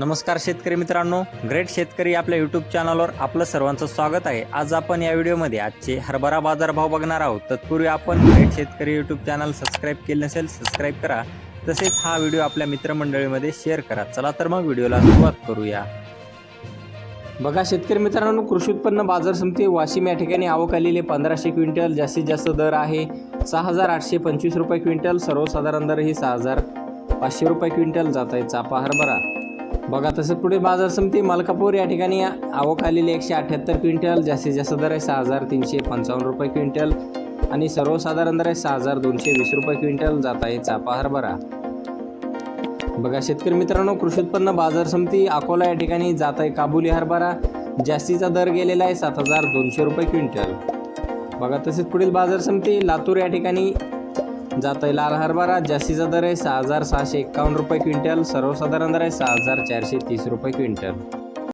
नमस्कार शेतकरी मित्रांनो ग्रेट शेतकरी आपल्या यूट्यूब चॅनलवर आपलं सर्वांचं स्वागत आहे. आज आपण या व्हिडिओमध्ये आजचे हरभरा बाजारभाव बघणार आहोत. तत्पूर्वी आपण ग्रेट शेतकरी यूट्यूब चॅनल सबस्क्राईब केले नसेल सबस्क्राईब करा. तसेच हा व्हिडिओ आपल्या मित्रमंडळीमध्ये शेअर करा. चला तर मग व्हिडिओला सुरुवात करूया. बघा शेतकरी मित्रांनो कृषी उत्पन्न बाजार समिती वाशिम या ठिकाणी आवक आलेले पंधराशे क्विंटल जास्तीत जास्त दर आहे. सहा हजार आठशे पंचवीस रुपये क्विंटल सर्वसाधारण दर ही सहा हजार पाचशे रुपये क्विंटल जात आहे चापा हरभरा. बघा तसं पुढे बाजार समिती मलकापूर या ठिकाणी आवक आलेली एकशे अठ्याहत्तर क्विंटल जास्तीत जास्त दर आहे सहा हजार तीनशे पंचावन्न रुपये क्विंटल आणि सर्वसाधारण दर आहे सहा हजार दोनशे वीस रुपये क्विंटल. जात आहे चापा हरभरा. बघा शेतकरी मित्रांनो कृषी उत्पन्न बाजार समिती अकोला या ठिकाणी जात आहे काबुली हरभरा. जास्तीचा दर गेलेला आहे सात हजार दोनशे रुपये क्विंटल. बघा तसेच पुढील बाजार समिती लातूर या ठिकाणी जातोय आहे लाल हरभरा जास्तीचा दर आहे सहा हजार सहाशे एक्कावन्न रुपये क्विंटल सर्वसाधारण दर आहे सहा हजार चारशे तीस रुपये क्विंटल.